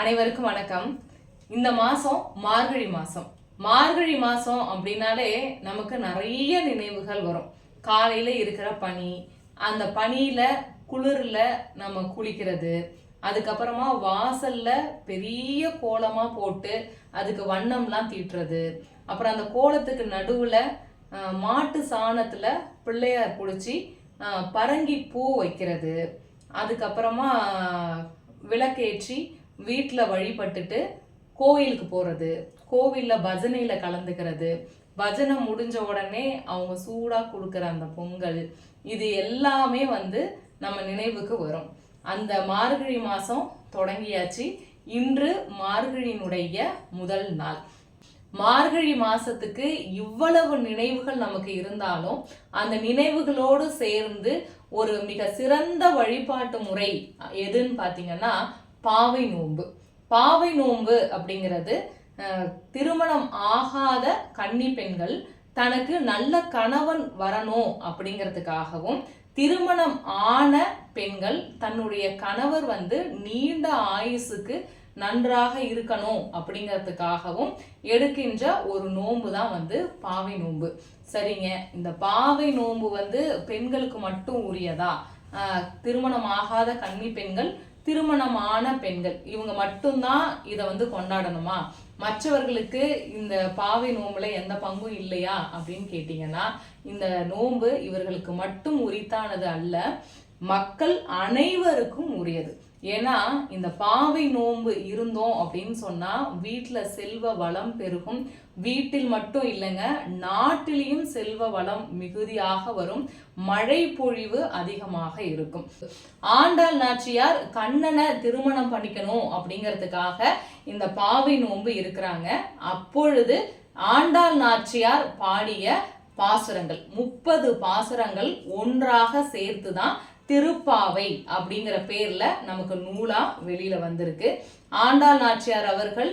அனைவருக்கும் வணக்கம். இந்த மாதம் மார்கழி மாதம் மார்கழி மாதம் அப்படின்னாலே நமக்கு நிறைய நினைவுகள் வரும். காலையில் இருக்கிற பனி அந்த பனியில் குளிர்ல நம்ம குளிக்கிறது அதுக்கப்புறமா வாசலில் பெரிய கோலமாக போட்டு அதுக்கு வண்ணம்லாம் தீட்டுறது அப்புறம் அந்த கோலத்துக்கு நடுவில் மாட்டு சாணத்தில் பிள்ளையார் பிடிச்சி பரங்கி பூ வைக்கிறது அதுக்கப்புறமா விளக்கேற்றி வீட்டில் வழிபட்டுட்டு கோயிலுக்கு போகிறது கோவிலில் பஜனையில் கலந்துக்கிறது பஜனை முடிஞ்ச உடனே அவங்க சூடாக கொடுக்குற அந்த பொங்கல் இது எல்லாமே வந்து நம்ம நினைவுக்கு வரும். அந்த மார்கழி மாதம் தொடங்கியாச்சு. இன்று மார்கழியினுடைய முதல் நாள். மார்கழி மாசத்துக்கு இவ்வளவு நினைவுகள் நமக்கு இருந்தாலும் அந்த நினைவுகளோடு சேர்ந்து ஒரு மிக சிறந்த வழிபாட்டு முறை எதுன்னு பார்த்தீங்கன்னா பாவை நோன்பு. பாவை நோன்பு அப்படிங்கிறது திருமணம் ஆகாத கன்னி பெண்கள் தனக்கு நல்ல கணவன் வரணும் அப்படிங்கிறதுக்காகவும் திருமணம் ஆன பெண்கள் தன்னுடைய கணவர் வந்து நீண்ட ஆயுசுக்கு நன்றாக இருக்கணும் அப்படிங்கிறதுக்காகவும் எடுக்கின்ற ஒரு நோன்பு தான் வந்து பாவை நோன்பு. சரிங்க. இந்த பாவை நோன்பு வந்து பெண்களுக்கு மட்டும் உரியதா? திருமணம் ஆகாத கன்னி பெண்கள் திருமணமான பெண்கள். இவங்க மட்டும்தான் இதை வந்து கொண்டாடணுமா? மற்றவர்களுக்கு இந்த பாவை நோம்புல எந்த பங்கும் இல்லையா அப்படின்னு கேட்டிங்கன்னா இந்த நோன்பு இவர்களுக்கு மட்டும் உரித்தானது அல்ல மக்கள் அனைவருக்கும் உரியது. ஏன்னா இந்த பாவை நோன்பு இருந்தோம் அப்படின்னு சொன்னால் வீட்டில் செல்வ வளம் பெருகும். வீட்டில் மட்டும் இல்லைங்க நாட்டிலையும் செல்வ வளம் மிகுதியாக வரும். மழை பொழிவு அதிகமாக இருக்கும். ஆண்டாள் நாச்சியார் கண்ணனை திருமணம் பண்ணிக்கணும் அப்படிங்கிறதுக்காக இந்த பாவை நோன்பு இருக்கிறாங்க. அப்பொழுது ஆண்டாள் நாச்சியார் பாடிய பாசுரங்கள் முப்பது பாசுரங்கள் ஒன்றாக சேர்த்து தான் திருப்பாவை அப்படிங்கிற பேர்ல நமக்கு நூலா வெளியில வந்திருக்கு. ஆண்டாள் நாச்சியார் அவர்கள்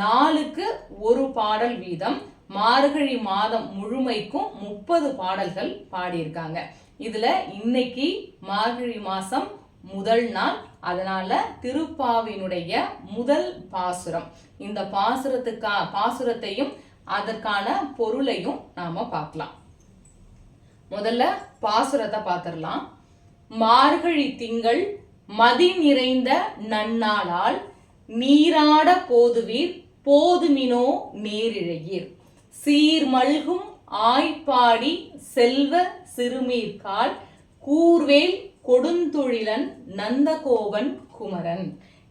நாளுக்கு ஒரு பாடல் வீதம் மார்கழி மாதம் முழுமைக்கும் முப்பது பாடல்கள் பாடியிருக்காங்க. இதுல இன்னைக்கு மார்கழி மாசம் முதல் நாள் அதனால திருப்பாவினுடைய முதல் பாசுரம். இந்த பாசுரத்துக்கா பாசுரத்தையும் அதற்கான பொருளையும் நாம பார்க்கலாம். முதல்ல பாசுரத்தை பார்த்துடலாம். மார்கழி திங்கள் மதி நிறைந்த நன்னாளால் நீராட போதுவீர் போதுமினோ நேரிழையீர். சீர்மல்கும் ஆய்ப்பாடி செல்வ சிறுமீர்கால் கூர்வேல் கொடுந்தொழிலன் நந்தகோபன் குமரன்.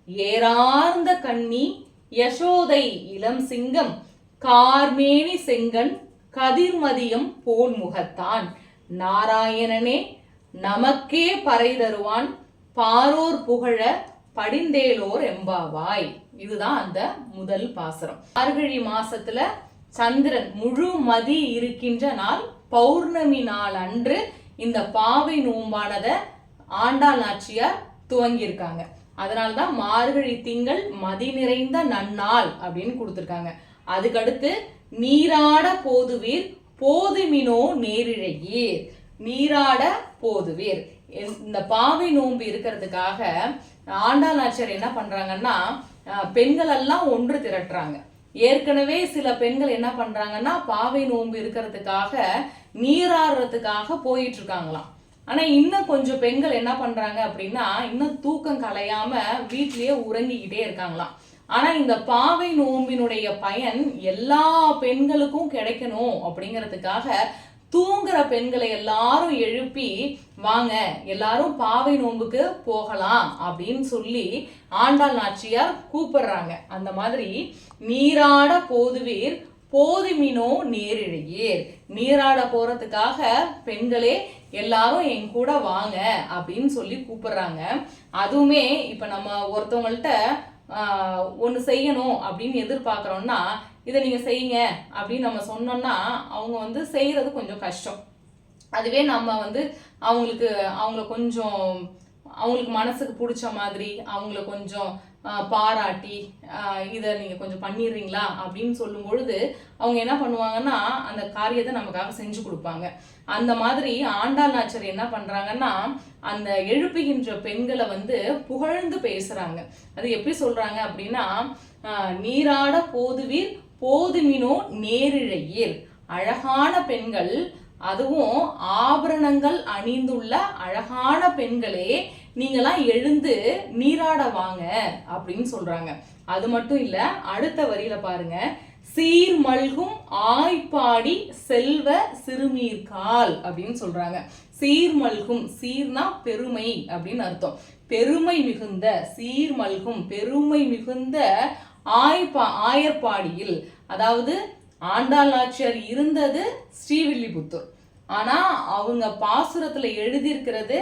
ஏறார்ந்த கண்ணி யசோதை இளம் சிங்கம் கார்மேனி செங்கன் கதிர்மதியம் போன் முகத்தான் நாராயணனே நமக்கே பறை தருவான் பாரோர் புகழ படிந்தேலோர் எம்பாவாய். இதுதான் அந்த முதல் பாசுரம். மார்கழி மாசத்துல சந்திரன் முழு மதி இருக்கின்ற நாள் பௌர்ணமி நாள் அன்று இந்த பாவை நோம்பானத ஆண்டாள் நாச்சியார் துவங்கியிருக்காங்க. அதனால்தான் மார்கழி திங்கள் மதி நிறைந்த நன்னாள் அப்படின்னு கொடுத்துருக்காங்க. அதுக்கடுத்து நீராட போதுவீர் போதுமினோ நேரிழையீர். நீராட போதுவீர். இந்த பாவை நோன்பு இருக்கிறதுக்காக ஆண்டாளாச்சர் என்ன பண்றாங்கன்னா பெண்கள் எல்லாம் ஒன்று திரட்டுறாங்க. ஏற்கனவே சில பெண்கள் என்ன பண்றாங்கன்னா பாவை நோன்பு இருக்கிறதுக்காக நீராடுறதுக்காக போயிட்டு இருக்காங்களாம் ஆனா இன்னும் கொஞ்சம் பெண்கள் என்ன பண்றாங்க அப்படின்னா இன்னும் தூக்கம் கலையாம வீட்லயே உறங்கிக்கிட்டே இருக்காங்களாம். ஆனா இந்த பாவை நோம்பினுடைய பயன் எல்லா பெண்களுக்கும் கிடைக்கணும் அப்படிங்கிறதுக்காக தூங்குற பெண்களை எல்லாரும் எழுப்பி வாங்க எல்லாரும் பாவை நோன்புக்கு போகலாம் அப்படின்னு சொல்லி ஆண்டாள் நாச்சியார் கூப்பிடுறாங்க. அந்த மாதிரி நீராட போதுவீர் போதுமினோ நேரிழையீர். நீராட போறதுக்காக பெண்களே எல்லாரும் என் கூட வாங்க அப்படின்னு சொல்லி கூப்பிடுறாங்க. அதுவுமே இப்ப நம்ம ஒருத்தவங்கள்ட்ட ஒன்று செய்யணும் அப்படின்னு எதிர்பார்க்குறோம்னா இதை நீங்கள் செய்யுங்க அப்படின்னு நம்ம சொன்னோம்னா அவங்க வந்து செய்கிறது கொஞ்சம் கஷ்டம். அதுவே நம்ம வந்து அவங்களுக்கு அவங்கள கொஞ்சம் அவங்களுக்கு மனசுக்கு பிடிச்ச மாதிரி அவங்கள கொஞ்சம் பாராட்டி இதை நீங்கள் கொஞ்சம் பண்ணிடுறீங்களா அப்படின்னு சொல்லும் பொழுது அவங்க என்ன பண்ணுவாங்கன்னா அந்த காரியத்தை நமக்காக செஞ்சு கொடுப்பாங்க. அந்த மாதிரி ஆண்டாள் நாச்சர் என்ன பண்ணுறாங்கன்னா அந்த எழுப்புகின்ற பெண்களை வந்து புகழ்ந்து பேசுகிறாங்க அது எப்படி சொல்கிறாங்க அப்படின்னா நீராட போதுவீர் போதுமினோ நேரிழையீர் அழகான பெண்கள் அதுவும் ஆபரணங்கள் அணிந்துள்ள அழகான பெண்களே நீங்களாம் எழுந்து நீராட வாங்க அப்படின்னு சொல்றாங்க. அது மட்டும் இல்ல அடுத்த வரியில பாருங்க. சீர் மல்கும் ஆய்ப்பாடி செல்வ சிறுமீர்கால் அப்படின்னு சொல்றாங்க. சீர் மல்கும் சீர்னா பெருமை அப்படின்னு அர்த்தம். பெருமை மிகுந்த சீர் மல்கும் பெருமை மிகுந்த ஆய்பா ஆயர்பாடியில் அதாவது ஆண்டாள் நாச்சியார் இருந்தது ஸ்ரீவில்லிபுத்தூர். ஆனா அவங்க பாசுரத்துல எழுதியிருக்கிறது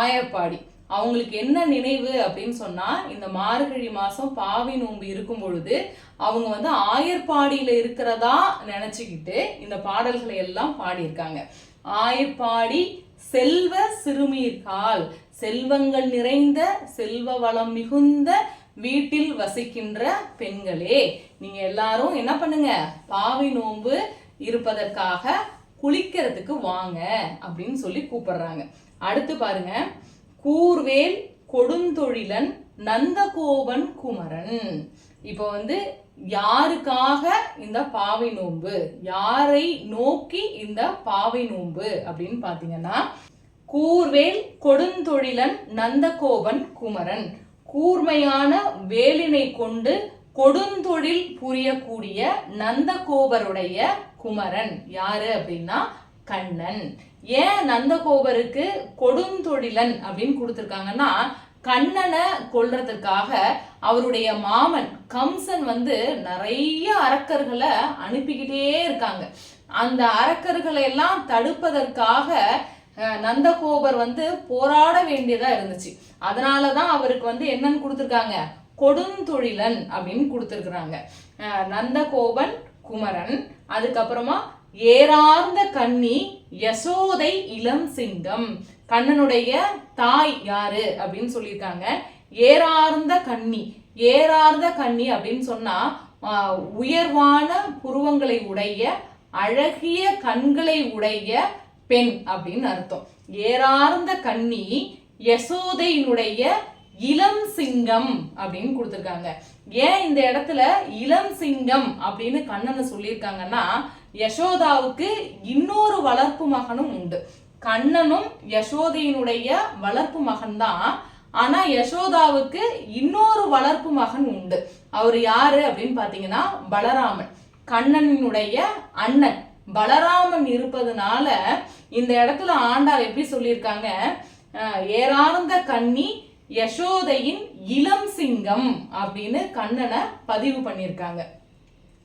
ஆயர்பாடி அவங்களுக்கு என்ன நினைவு அப்படின்னு சொன்னா இந்த மார்கழி மாசம் பாவி நோன்பு இருக்கும் பொழுது அவங்க வந்து ஆயர்பாடியில இருக்கிறதா நினைச்சுக்கிட்டு இந்த பாடல்களை எல்லாம் பாடியிருக்காங்க. ஆயர்பாடி செல்வ சிறுமீர்கால் செல்வங்கள் நிறைந்த செல்வ வளம் மிகுந்த வீட்டில் வசிக்கின்ற பெண்களே நீங்க எல்லாரும் என்ன பண்ணுங்க? பாவி நோன்பு இருப்பதற்காக குளிக்கிறதுக்கு வாங்க அப்படின்னு சொல்லி கூப்பிடுறாங்க. அடுத்து பாருங்க. கூர்வேல் கொடுந்தொழிலன் நந்தகோபன் குமரன். இப்போ வந்து யாருக்காக இந்த பாவை நோன்பு? யாரை நோக்கி இந்த பாவை நோன்பு அப்படின்னு பாத்தீங்கன்னா கூர்வேல் கொடுந்தொழிலன் நந்தகோபன் குமரன். கூர்மையான வேலினை கொண்டு கொடுந்தொழில் புரியக்கூடிய நந்தகோபருடைய குமரன். யாரு அப்படின்னா கண்ணன். ஏன் நந்தகோபருக்கு கொடுந்தொழிலன் அப்படின்னு கொடுத்துருக்காங்கன்னா கண்ணனை கொல்றதுக்காக அவருடைய மாமன் கம்சன் வந்து நிறைய அரக்கர்களை அனுப்பிக்கிட்டே இருக்காங்க. அந்த அரக்கர்களை எல்லாம் தடுப்பதற்காக நந்தகோபர் வந்து போராட வேண்டியதா இருந்துச்சு. அதனாலதான் அவருக்கு வந்து என்னன்னு கொடுத்துருக்காங்க? கொடுந்தொழிலன் அப்படின்னு கொடுத்துருக்குறாங்க. நந்தகோபன் குமரன் அதுக்கப்புறமா ஏறார்ந்த கன்னி யசோதை இளம் சிங்கம். கண்ணனுடைய தாய் யாரு அப்படின்னு சொல்லியிருக்காங்க. ஏறார்ந்த கன்னி. ஏறார்ந்த கன்னி அப்படின்னு சொன்னா உயர்வான புருவங்களை உடைய அழகிய கண்களை உடைய பெண் அப்படின்னு அர்த்தம். ஏறார்ந்த கண்ணி யசோதையினுடைய இளம் சிங்கம் அப்படின்னு கொடுத்துருக்காங்க. ஏன் இந்த இடத்துல இளம் சிங்கம் அப்படின்னு கண்ணனை சொல்லியிருக்காங்கன்னா யசோதாவுக்கு இன்னொரு வளர்ப்பு மகனும் உண்டு. கண்ணனும் யசோதையினுடைய வளர்ப்பு மகன் தான் ஆனா யசோதாவுக்கு இன்னொரு வளர்ப்பு மகன் உண்டு. அவர் யாரு அப்படின்னு பாத்தீங்கன்னா பலராமன். கண்ணனினுடைய அண்ணன். பலராமன் இருப்பதுனால இந்த இடத்துல ஆண்டாள் எப்படி சொல்லியிருக்காங்க? ஏராந்த ஏறார்ந்த கன்னி யசோதையின் இளம் சிங்கம் அப்படின்னு கண்ணனை பதிவு பண்ணியிருக்காங்க.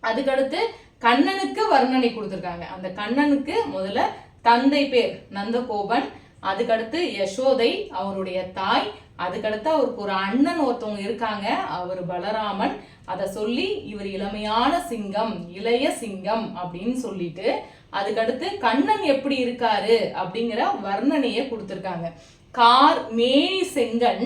அதுக்கடுத்து கண்ணனுக்கு வர்ணனை கொடுத்துருக்காங்க. அந்த கண்ணனுக்கு முதல்ல தந்தை பேர் நந்தகோபன் அதுக்கடுத்து யசோதை அவருடைய தாய் அதுக்கடுத்து அவருக்கு ஒரு அண்ணன் ஒருத்தவங்க இருக்காங்க அவர் பலராமன். அதை சொல்லி இவர் இளமையான சிங்கம் இளைய சிங்கம் அப்படின்னு சொல்லிட்டு அதுக்கடுத்து கண்ணன் எப்படி இருக்காரு அப்படிங்கிற வர்ணனையை கொடுத்துருக்காங்க. கார் மேனி செங்கன்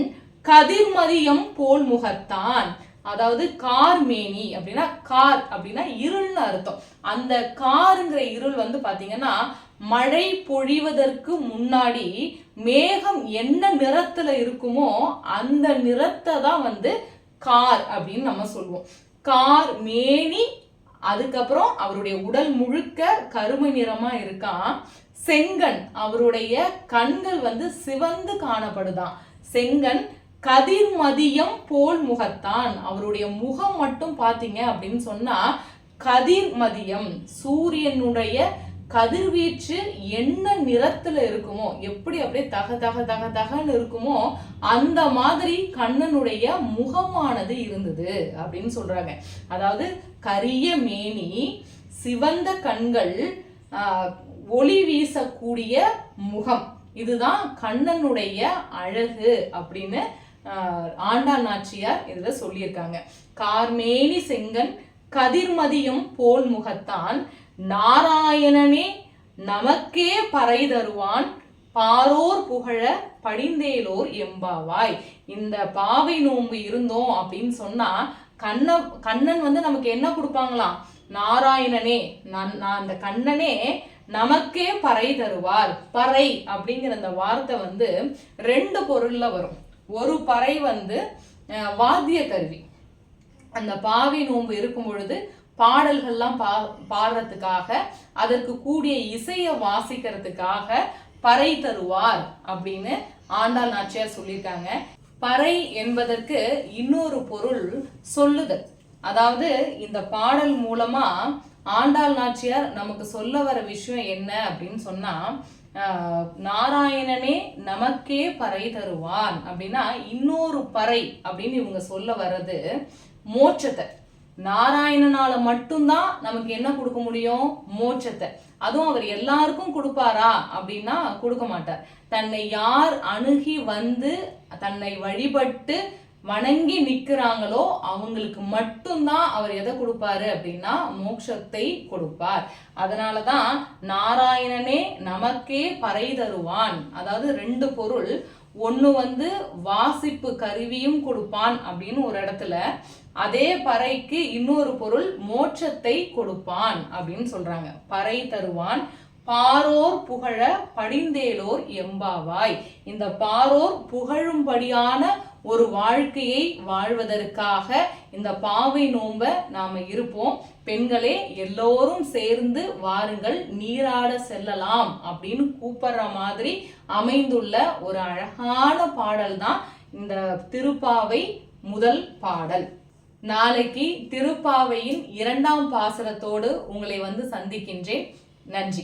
கதிர்மதியம் போல் முகத்தான். அதாவது கார் மேனி அப்படின்னா கார் அப்படின்னா இருள்னு அர்த்தம். அந்த காருங்கிற இருள் வந்து பாத்தீங்கன்னா மழை பொழிவதற்கு முன்னாடி மேகம் என்ன நிறத்துல இருக்குமோ அந்த நிறத்தை தான் வந்து கார் அப்படின்னு நம்ம சொல்லுவோம் கார் மேனி அதுக்கப்புறம் அவருடைய உடல் முழுக்க கருமை நிறமா இருக்கான் செங்கன் அவருடைய கண்கள் வந்து சிவந்து காணப்படுதான். செங்கன் கதிர்மதியம் போல் முகத்தான். அவருடைய முகம் மட்டும் பார்த்தீங்க அப்படின்னு சொன்னா கதிர்மதியம் சூரியனுடைய கதிர்வீச்சு என்ன நிறத்துல இருக்குமோ எப்படி அப்படியே தக தக தக தகன்னு இருக்குமோ அந்த மாதிரி கண்ணனுடைய முகமானது இருந்தது அப்படின்னு சொல்றாங்க. அதாவது கரிய மேனி சிவந்த கண்கள் ஆஹ், ஒளி வீசக்கூடிய முகம். இதுதான் கண்ணனுடைய அழகு அப்படின்னு ஆஹ், ஆண்டாள் நாச்சியார் இதுல சொல்லியிருக்காங்க. கார்மேனி செங்கன் கதிர்மதியும் போல் முகத்தான் நாராயணனே நமக்கே பறை தருவான். பாரோர் புகழ படிந்தேலோர் எம்பாவாய். இந்த பாவை நோன்பு இருந்தோம் அப்படின்னு சொன்னா கண்ண கண்ணன் வந்து நமக்கு என்ன கொடுப்பாங்களாம்? நாராயணனே நான் நான் அந்த கண்ணனே நமக்கே பறை தருவார். பறை அப்படிங்கிற அந்த வார்த்தை வந்து ரெண்டு பொருள்ல வரும். ஒரு பறை வந்து வாத்திய கருவி அந்த பாவி நோன்பு இருக்கும் பொழுது பாடல்கள்லாம் பா பாடுறதுக்காக அதற்கு கூடிய இசையை வாசிக்கிறதுக்காக பறை தருவார் அப்படின்னு ஆண்டாள் நாச்சியார் சொல்லியிருக்காங்க. பறை என்பதற்கு இன்னொரு பொருள் சொல்லுதல். அதாவது இந்த பாடல் மூலமா ஆண்டாள் நாச்சியார் நமக்கு சொல்ல வர விஷயம் என்ன அப்படின்னு சொன்னா நாராயணனே நமக்கே பறை தருவான் அப்படின்னா இன்னொரு பறை அப்படின்னு இவங்க சொல்ல வர்றது மோட்சத்தை. நாராயணனால மட்டும்தான் நமக்கு என்ன கொடுக்க முடியும்? மோட்சத்தை. அதுவும் அவர் எல்லாருக்கும் கொடுப்பாரா? அப்படின்னா கொடுக்க மாட்டார். தன்னை யார் அணுகி வந்து தன்னை வழிபட்டு வணங்கி நிற்கிறாங்களோ அவங்களுக்கு மட்டும்தான் அவர் எதை கொடுப்பாரு அப்படின்னா மோட்சத்தை கொடுப்பார். அதனாலதான் நாராயணனே நமக்கே பறை தருவான். அதாவது ரெண்டு பொருள். ஒன்று வந்து வாசிப்பு கருவியும் கொடுப்பான் அப்படின்னு ஒரு இடத்துல அதே பறைக்கு இன்னொரு பொருள் மோட்சத்தை கொடுப்பான் அப்படின்னு சொல்றாங்க. பறை தருவான் பாரோர் புகழ படிந்தேலோர் எம்பாவாய். இந்த பாரோர் புகழும்படியான ஒரு வாழ்க்கையை வாழ்வதற்காக இந்த பாவை நோம்ப நாம இருப்போம். பெண்களே எல்லோரும் சேர்ந்து வாருங்கள் நீராட செல்லலாம் அப்படின்னு கூப்பிடுற மாதிரி அமைந்துள்ள ஒரு அழகான பாடல் தான் இந்த திருப்பாவை முதல் பாடல். நாளைக்கு திருப்பாவையின் இரண்டாம் பாசரத்தோடு உங்களை வந்து சந்திக்கின்றேன். நன்றி.